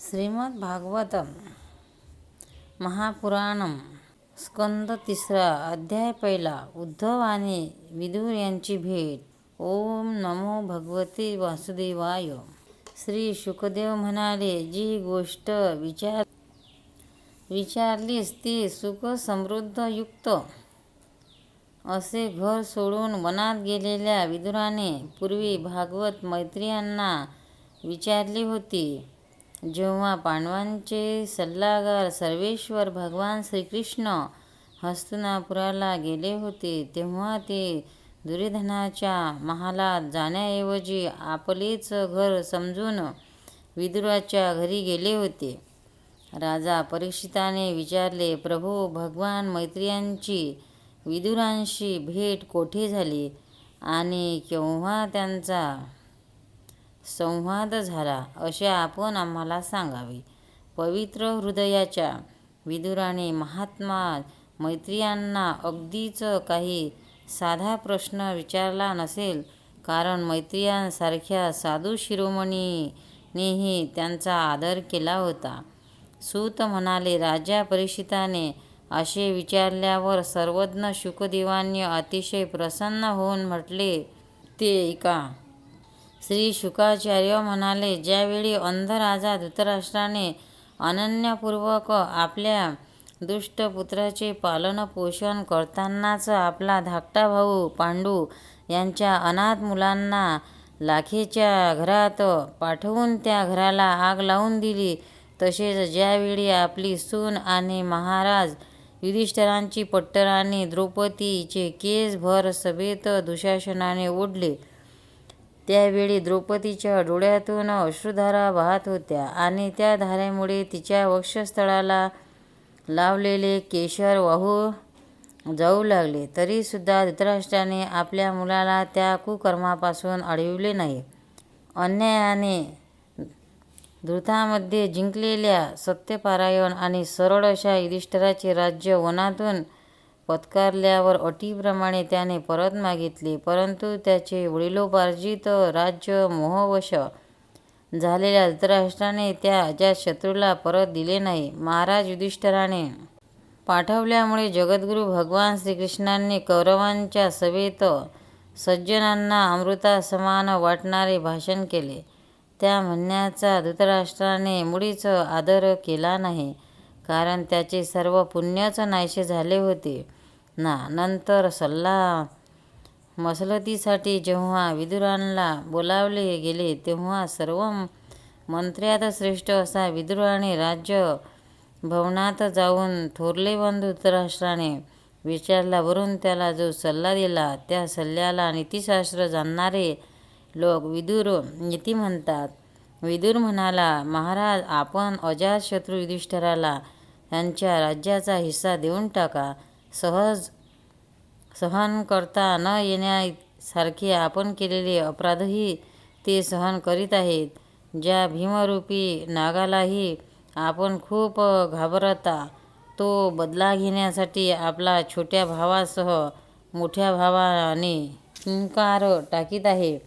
श्रीमद्भागवतम महापुराणम स्कंद तिसरा अध्याय पहिला उद्धव आणि विदूर यांची भेट. ओम नमो भगवते वासुदेवाय. श्री शुकदेव म्हणाले जी गोष्ट विचार विचारलीस ती सुख समृद्ध युक्त असे घर सोडून वनात गेलेल्या विदुराने पूर्वी भागवत मैत्रियांना विचारली होती. जेव्हा पांडवांचे सल्लागार सर्वेश्वर भगवान श्रीकृष्ण हस्तिनापुराला गेले होते तेव्हा ते दुर्योधनाच्या महालात जाण्याऐवजी आपलेच घर समजून विदुराच्या घरी गेले होते. राजा परीक्षिताने विचारले प्रभू भगवान मैत्रियांची विदुरांशी भेट कोठे झाली आणि केव्हा त्यांचा संवाद झाला असे आपण आम्हाला सांगावे. पवित्र हृदयाच्या विदुराने महात्मा मैत्रियांना अगदीच काही साधा प्रश्न विचारला नसेल कारण मैत्रियांसारख्या साधू शिरोमणीनेही त्यांचा आदर केला होता. सूत म्हणाले राजा परीक्षिताने असे विचारल्यावर सर्वज्ञ शुकदेवांनी अतिशय प्रसन्न होऊन म्हटले ते ऐका श्री शुकाचार्य म्हणाले ज्यावेळी अंध राजा धृतराष्ट्राने अनन्यपूर्वक आपल्या दुष्टपुत्राचे पालनपोषण करतानाच आपला धाकटा भाऊ पांडू यांच्या अनाथ मुलांना लाखेच्या घरात पाठवून त्या घराला आग लावून दिली. तसेच ज्यावेळी आपली सून आणि महाराज युधिष्ठिरांची पट्टराणी द्रौपदीचे केस भर सभेत दुशासनाने ओढले त्यावेळी द्रौपदीच्या डोळ्यातून अश्रुधारा वाहत होत्या आणि त्या धारेमुळे तिच्या वक्षस्थळाला लावलेले केशर वाहू जाऊ लागले. तरीसुद्धा धृतराष्ट्राने आपल्या मुलाला त्या कुकर्मापासून अडविले नाही. अन्यायाने धृतामध्ये जिंकलेल्या सत्यपारायण आणि सरळ अशा युधिष्ठिराचे राज्य वनातून पत्कारल्यावर अटीप्रमाणे त्याने परत मागितले परंतु त्याचे वडिलोपार्जित राज्य मोहवश झालेल्या धृतराष्ट्राने त्या शत्रूला परत दिले नाही महाराज युधिष्ठिराने पाठवल्यामुळे जगद्गुरू भगवान श्रीकृष्णांनी कौरवांच्या सभेत सज्जनांना अमृतासमान वाटणारे भाषण केले. त्या म्हणण्याचा धृतराष्ट्राने मुळीच आदर केला नाही कारण त्याचे सर्व पुण्यच नाहीसे झाले होते. ना. नंतर सल्ला मसलतीसाठी जेव्हा विदुरांना बोलावले गेले तेव्हा सर्व मंत्र्यात श्रेष्ठ असा विदुराने राज्य भवनात जाऊन थोरले बंधू धृतराष्ट्राने विचारला. वरून त्याला जो सल्ला दिला त्या सल्ल्याला नीतिशास्त्र जाणणारे लोक विदुर नीती म्हणतात. विदुर म्हणाला महाराज आपण अजातशत्रू युधिष्ठिराला त्यांच्या राज्याचा हिस्सा देऊन टाका. सहज सहन करता न येण्यासारखे आपण केलेले अपराधही ते सहन करीत आहेत. ज्या भीमरूपी नागालाही आपण खूप घाबरता तो बदला घेण्यासाठी आपला छोट्या भावासह मोठ्या भावाने हुंकार टाकीत आहे.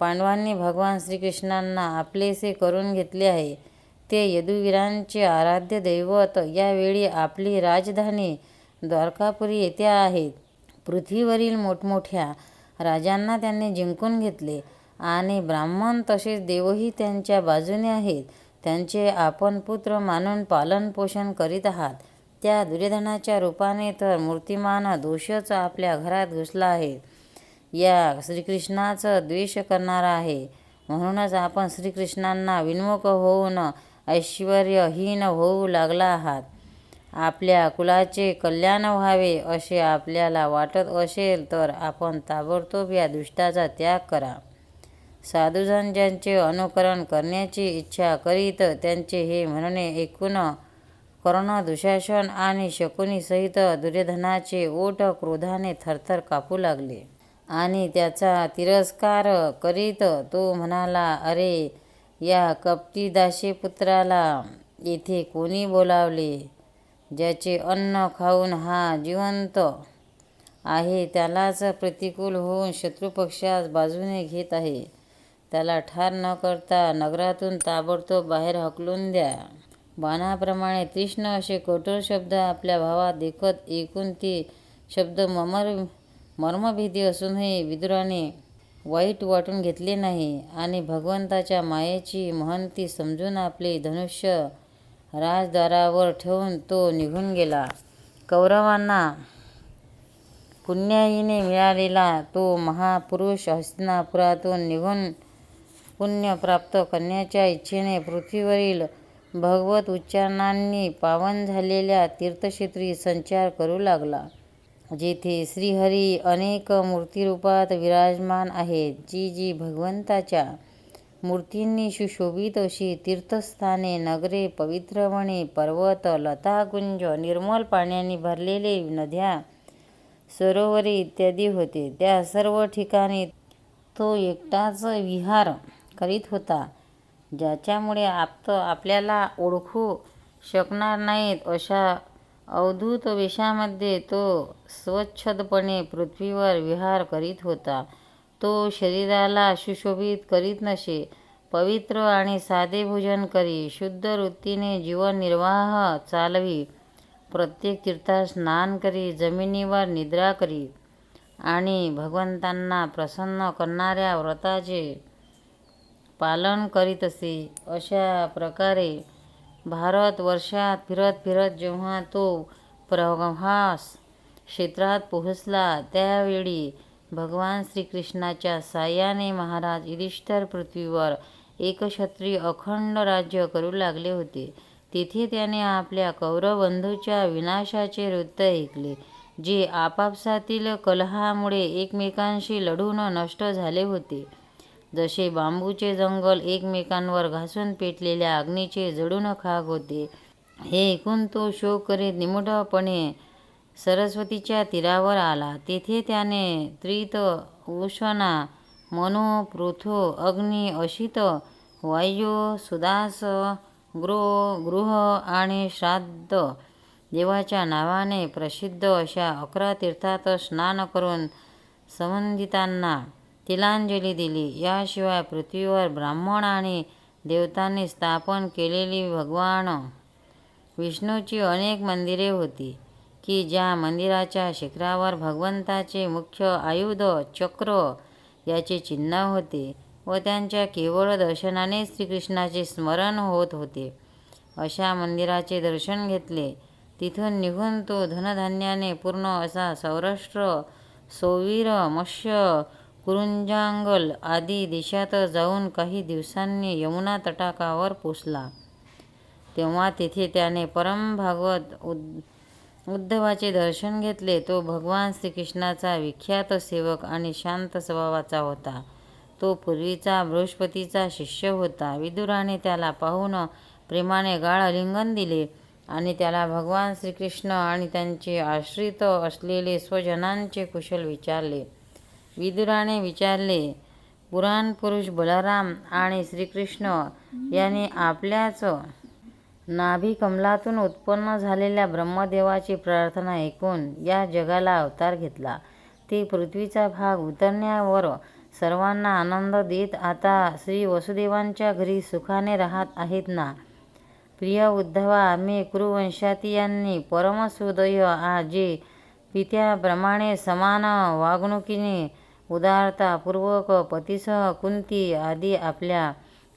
पांडवांनी भगवान श्रीकृष्णांना आपलेसे करून घेतले आहे. ते यदुवीरांचे आराध्य दैवत यावेळी आपली राजधानी द्वारकापुरी येथे आहेत. पृथ्वीवरील मोठमोठ्या राजांना त्यांनी जिंकून घेतले आणि ब्राह्मण तसेच देवही त्यांच्या बाजूने आहेत. त्यांचे आपण पुत्र मानून पालनपोषण करीत आहात. त्या दुर्योधनाच्या रूपाने तर मूर्तिमान दोषच आपल्या घरात घुसला आहे. या श्रीकृष्णाचं द्वेष करणारा आहे. म्हणूनच आपण श्रीकृष्णांना विन्मुख होऊन ऐश्वर्यहीन होऊ लागला आहात. आपल्या कुलाचे कल्याण व्हावे असे आपल्याला वाटत असेल तर आपण ताबडतोब या दुष्टाचा त्याग करा. साधुजन ज्यांचे अनुकरण करण्याची इच्छा करीत त्यांचे हे म्हणणे ऐकून कर्ण दुशासन आणि शकुनीसहित दुर्योधनाचे ओठ क्रोधाने थरथर कापू लागले. आणि त्याचा तिरस्कार करीत तो म्हणाला अरे या कपटी दासीपुत्राला येथे कोणी बोलावले? ज्याचे अन्न खाऊन हा जिवंत आहे त्यालाच प्रतिकूल होऊन शत्रुपक्षास बाजूने घेत आहे. त्याला ठार न करता नगरातून ताबडतोब बाहेर हकलून द्या. बाणाप्रमाणे तीक्ष्ण असे कठोर शब्द आपल्या भावात देखत ऐकून ते शब्द ममर मर्मभेदी असूनही विदुराने वाईट वाटून घेतले नाही आणि भगवंताच्या मायेची महंती समजून आपले धनुष्य राजद्वारावर ठेवून तो निघून गेला. कौरवांना पुण्याईने मिळालेला तो महापुरुष हस्तिनापुरातून निघून पुण्य प्राप्त करण्याच्या इच्छेने पृथ्वीवरील भगवत उच्चारणांनी पावन झालेल्या तीर्थक्षेत्री संचार करू लागला जेथे श्रीहरी अनेक मूर्तिरूपात विराजमान आहेत जी जी भगवंताच्या मूर्तींनी सुशोभित अशी तीर्थस्थाने नगरे पवित्र वने पर्वत लताकुंज निर्मल पाण्याने भरलेले नद्या सरोवरे इत्यादी होते. त्या सर्व ठिकाणी तो एकटाच विहार करीत होता ज्याच्यामुळे आप्त आपल्याला ओळखू शकणार नाहीत. अशा अवधूत वेशामध्ये तो स्वच्छदपणे पृथ्वीवर विहार करीत होता. तो शरीराला सुशोभित करीत नसे. पवित्र आणि साधे भोजन करी. शुद्ध वृत्तीने जीवननिर्वाह चालवी. प्रत्येक तीर्थात स्नान करी. जमिनीवर निद्रा करी. आणि भगवंतांना प्रसन्न करणाऱ्या व्रताचे पालन करीत असे. अशा प्रकारे भारत वर्षात फिरत फिरत जेव्हा तो प्रवास क्षेत्रात पोहोचला त्यावेळी भगवान श्रीकृष्णाच्या साह्याने महाराज युधिष्ठिर पृथ्वीवर एकछत्री अखंड राज्य करू लागले होते. तेथे त्याने आपल्या कौरवबंधूच्या विनाशाचे वृत्त ऐकले जे आपापसातील कलहामुळे एकमेकांशी लढून नष्ट झाले होते. जसे बांबूचे जंगल एकमेकांवर घासून पेटलेल्या अग्नीचे जडून खाक होते हे ऐकून तो शोक करीत निमूटपणे सरस्वतीच्या तीरावर आला. तेथे त्याने त्रित उष्णा मनो पृथो अग्नी अशित वायू सुदास गृह गृह आणि श्राद्ध देवाच्या नावाने प्रसिद्ध अशा अकरा तीर्थात स्नान करून संबंधितांना तिलांजली दिली. याशिवाय पृथ्वीवर ब्राह्मण आणि देवतांनी स्थापन केलेली भगवान विष्णूची अनेक मंदिरे होती. की ज्या मंदिराच्या शिखरावर भगवंताचे मुख्य आयुध चक्र याचे चिन्ह होते व त्यांच्या केवळ दर्शनाने श्रीकृष्णाचे स्मरण होत होते. अशा मंदिराचे दर्शन घेतले. तिथून निघून तो धनधान्याने पूर्ण असा सौराष्ट्र सोवीर मत्स्य कुरुंजांगल आदी देशात जाऊन काही दिवसांनी यमुना तटाकावर पोचला. तेव्हा तिथे त्याने परम भागवत उद्धवाचे दर्शन घेतले तो भगवान श्रीकृष्णाचा विख्यात सेवक आणि शांत स्वभावाचा होता. तो पूर्वीचा बृहस्पतीचा शिष्य होता. विदुराने त्याला पाहून प्रेमाने गाळ आलिंगन दिले आणि त्याला भगवान श्रीकृष्ण आणि त्यांचे आश्रित असलेले स्वजनांचे कुशल विचारले. विदुराने विचारले पुराण पुरुष बलराम आणि श्रीकृष्ण यांनी आपल्याच नाभिकमलातून उत्पन्न झालेल्या ब्रह्मदेवाची प्रार्थना ऐकून या जगाला अवतार घेतला. ते पृथ्वीचा भाग उतरण्यावर सर्वांना आनंद देत आता श्री वसुदेवांच्या घरी सुखाने राहत आहेत ना? प्रिय उद्धवा आम्ही कुरुवंशातीयांनी परमसुदय जे पित्याप्रमाणे समान वागणुकीने उदारतापूर्वक पतीसह कुंती आदी आपल्या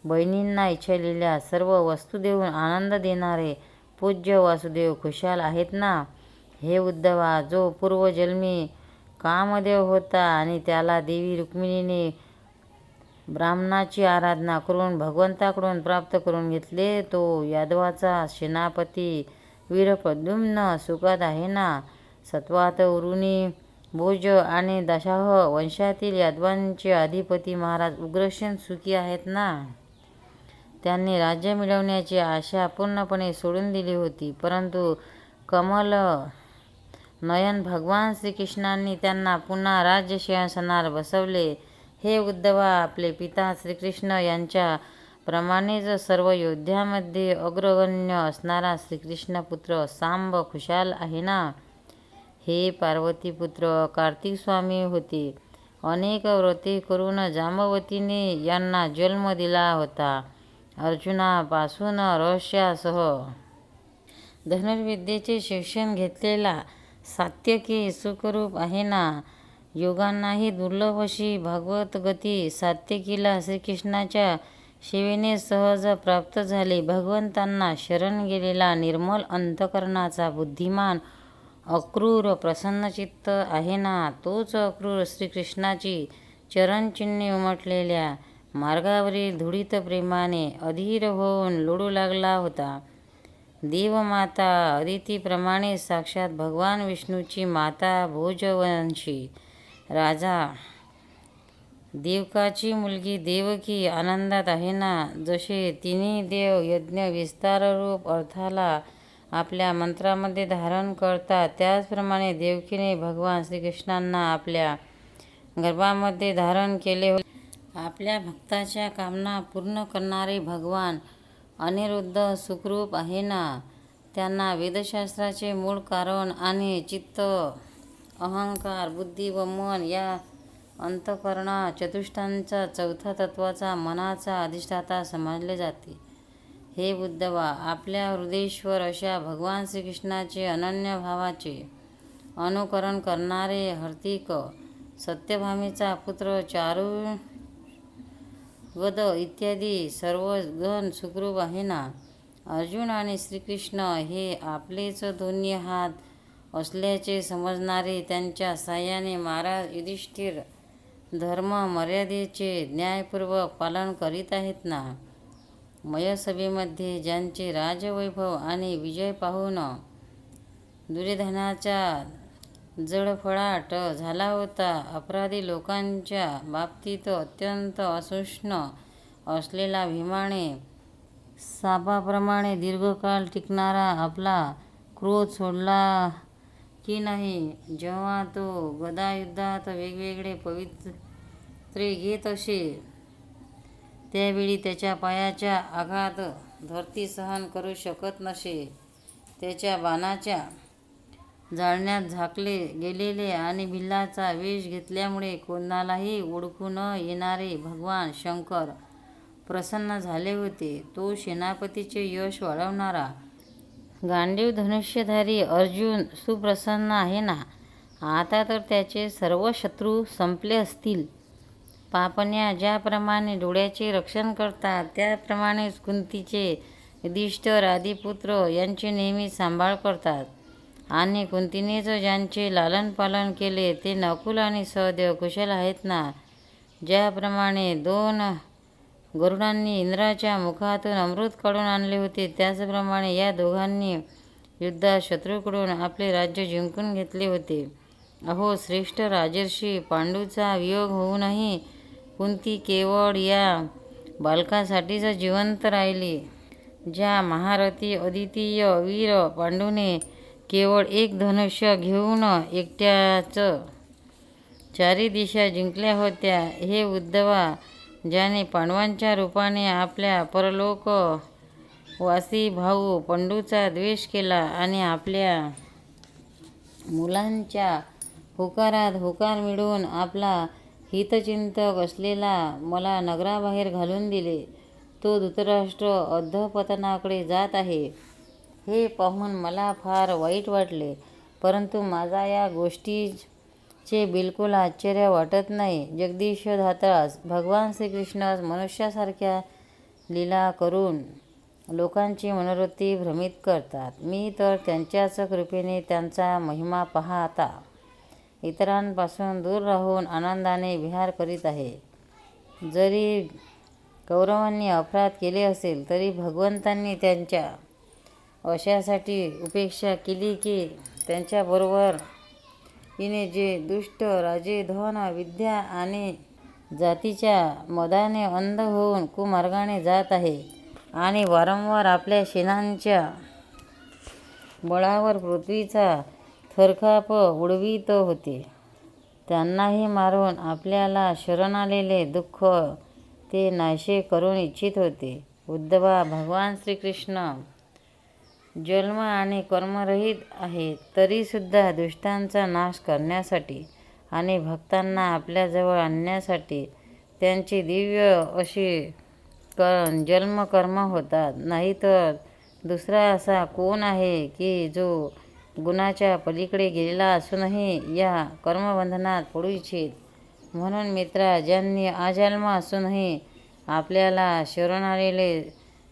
बहिणींना इच्छिलेल्या सर्व वस्तू देऊन आनंद देणारे पूज्य वासुदेव खुशाल आहेत ना? हे उद्धवा जो पूर्वजन्मी कामदेव होता आणि त्याला देवी रुक्मिणीने ब्राह्मणाची आराधना करून भगवंताकडून प्राप्त करून घेतले तो यादवाचा सेनापती वीरप्रद्युम्न सुखात आहे ना? सत्वात उरुणी भोज आणि दशाह वंशातील यादवांचे अधिपती महाराज उग्रसेन सुखी आहेत ना? त्यांनी राज्य मिळवण्याची आशा पूर्णपणे सोडून दिली होती. परंतु कमल नयन भगवान श्रीकृष्णांनी त्यांना पुन्हा राज्य सिंहासनावर बसवले. हे उद्धवा आपले पिता श्रीकृष्ण यांच्या प्रमाणेच सर्व योद्ध्यामध्ये अग्रगण्य असणारा श्रीकृष्णपुत्र सांब खुशाल आहे ना? हे पार्वतीपुत्र कार्तिक स्वामी होते. अनेक व्रते करून जांबवतीने यांना जन्म दिला होता. अर्जुनापासून रहस्यासह धनुर्विद्येचे शिक्षण घेतलेला सात्यकी सुखरूप आहे ना? योगांनाही दुर्लभ अशी भागवतगती सात्यकीला श्रीकृष्णाच्या शिवेने सहज प्राप्त झाली. भगवंतांना शरण गेलेला निर्मल अंतःकरणाचा बुद्धिमान अक्रूर प्रसन्नचित्त आहे ना? तोच अक्रूर श्रीकृष्णाची चरणचिन्हे उमटलेल्या मार्गावरील धुळीत प्रेमाने अधीर होऊन लोळू लागला होता. देवमाता अदितीप्रमाणे साक्षात भगवान विष्णूची माता भोजवंशी राजा देवकाची मुलगी देवकी आनंदात आहे ना? जसे तिन्ही देव यज्ञ विस्ताररूप अर्थाला आपल्या मंत्रामध्ये धारण करतात त्याचप्रमाणे देवकीने भगवान श्रीकृष्णांना आपल्या गर्भामध्ये धारण केले होते. आपल्या भक्ताच्या कामना पूर्ण करणारे भगवान अनिरुद्ध सुखरूप आहे ना? त्यांना वेदशास्त्राचे मूळ कारण आणि चित्त, अहंकार, बुद्धी व मन या अंतकरणा चतुष्टांचा चौथ्या तत्त्वाचा मनाचा अधिष्ठाता समजले जाते. हे बुद्धवा आपल्या हृदयेश्वर अशा भगवान श्रीकृष्णाचे अनन्य भावाचे अनुकरण करणारे हर्तिक सत्यभामीचा पुत्र चारू वध इत्यादी सर्वजण सुखरूप आहे ना? अर्जुन आणि श्रीकृष्ण हे आपलेच दोन्ही हात असल्याचे समजणारे त्यांच्या साह्याने महाराज युधिष्ठिर धर्म मर्यादेचे न्यायपूर्वक पालन करीत आहेत ना? मयसभेमध्ये ज्यांचे राजवैभव आणि विजय पाहून दुर्योधनाच्या जळफळाट झाला होता, अपराधी लोकांच्या बाबतीत अत्यंत असुष्ण असलेला भीमाने सापाप्रमाणे दीर्घकाळ टिकणारा आपला क्रोध सोडला की नाही? जेव्हा तो गदायुद्धात वेगवेगळे पवित्रे घेत असे त्यावेळी त्याच्या पायाच्या आघात धरती सहन करू शकत नसे. त्याच्या बाणाच्या जाळण्यात झाकले गेलेले आणि भिल्लाचा वेष घेतल्यामुळे कोणालाही ओळखू न येणारे भगवान शंकर प्रसन्न झाले होते. तो सेनापतीचे यश वाढवणारा गांडीव धनुष्यधारी अर्जुन सुप्रसन्न आहे ना? आता तर त्याचे सर्व शत्रू संपले असतील. पापण्या ज्याप्रमाणे डोळ्याचे रक्षण करतात त्याप्रमाणेच कुंतीचे युधिष्ठिर आदिपुत्र यांची नेहमी सांभाळ करतात. आणि कुंतीनेच ज्यांचे लालनपालन केले ते नकुल आणि सहदेव कुशल आहेत ना? ज्याप्रमाणे दोन गरुडांनी इंद्राच्या मुखातून अमृत काढून आणले होते त्याचप्रमाणे या दोघांनी युद्धात शत्रूकडून आपले राज्य जिंकून घेतले होते. अहो श्रेष्ठ राजर्षी, पांडूचा वियोग होऊनही कुंती केवळ या बालकासाठीच जिवंत राहिली. ज्या महारथी अद्वितीय वीर पांडूने केवळ एक धनुष्य घेऊन एकट्याच चारी दिशा जिंकल्या होत्या. हे उद्धवा, ज्याने पांडवांच्या रूपाने आपल्या परलोकवासी भाऊ पंडूचा द्वेष केला आणि आपल्या मुलांच्या होकारात होकार मिळवून आपला हितचिंतक असलेला मला नगराबाहेर घालून दिले, तो धृतराष्ट्र अधःपतनाकडे जात आहे हे पाहून मला फार वाईट वाटले. परंतु माझा या गोष्टीचे बिलकुल आश्चर्य वाटत नाही. जगदीशधाताच भगवान श्रीकृष्णास मनुष्यासारख्या लीला करून लोकांची मनोवृत्ती भ्रमित करतात. मी तर त्यांच्याच कृपेने त्यांचा महिमा पाहता इतरांपासून दूर राहून आनंदाने विहार करीत आहे. जरी कौरवांनी अपराध केले असेल तरी भगवंतांनी त्यांच्या अशासाठी उपेक्षा केली की त्यांच्याबरोबर त्यांच्याबरोबरीने जे दुष्ट राजे धन, विद्या आणि जातीच्या मदाने अंध होऊन कुमार्गाने जात आहे आणि वारंवार आपल्या सेनांच्या बळावर पृथ्वीचा थरकाप उडवीत होते, त्यांनाही मारून आपल्याला शरण आलेले दुःख ते नाशे करून इच्छित होते. उद्धवा, भगवान श्रीकृष्ण जन्म आणि कर्मरहित आहे तरीसुद्धा दुष्टांचा नाश करण्यासाठी आणि भक्तांना आपल्याजवळ आणण्यासाठी त्यांची दिव्य अशी क जन्मकर्म होतात. नाहीतर दुसरा असा कोण आहे की जो गुणाच्या पलीकडे गेलेला असूनही या कर्मबंधनात पडू इच्छित? म्हणून मित्रा ज्यांनी आजन्म असूनही आपल्याला शरण आलेले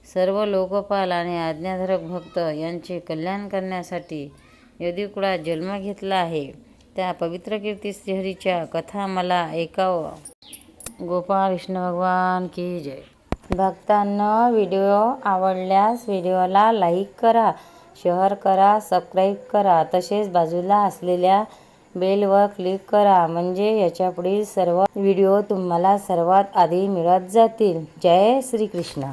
सर्व लोकपाल आणि आज्ञाधारक भक्त यांचे कल्याण करण्यासाठी यदुकुळात जन्म घेतला आहे. त्या पवित्र कीर्ती श्रीहरीच्या कथा मला ऐकावं. गोपाळ कृष्ण भगवान की जय. भक्तांना व्हिडिओ आवडल्यास व्हिडिओला लाईक करा शेअर करा सबस्क्राईब करा. तसेच बाजूला असलेल्या बेलवर क्लिक करा म्हणजे याच्यापुढील सर्व व्हिडिओ तुम्हाला सर्वात आधी मिळत जातील. जय श्रीकृष्ण.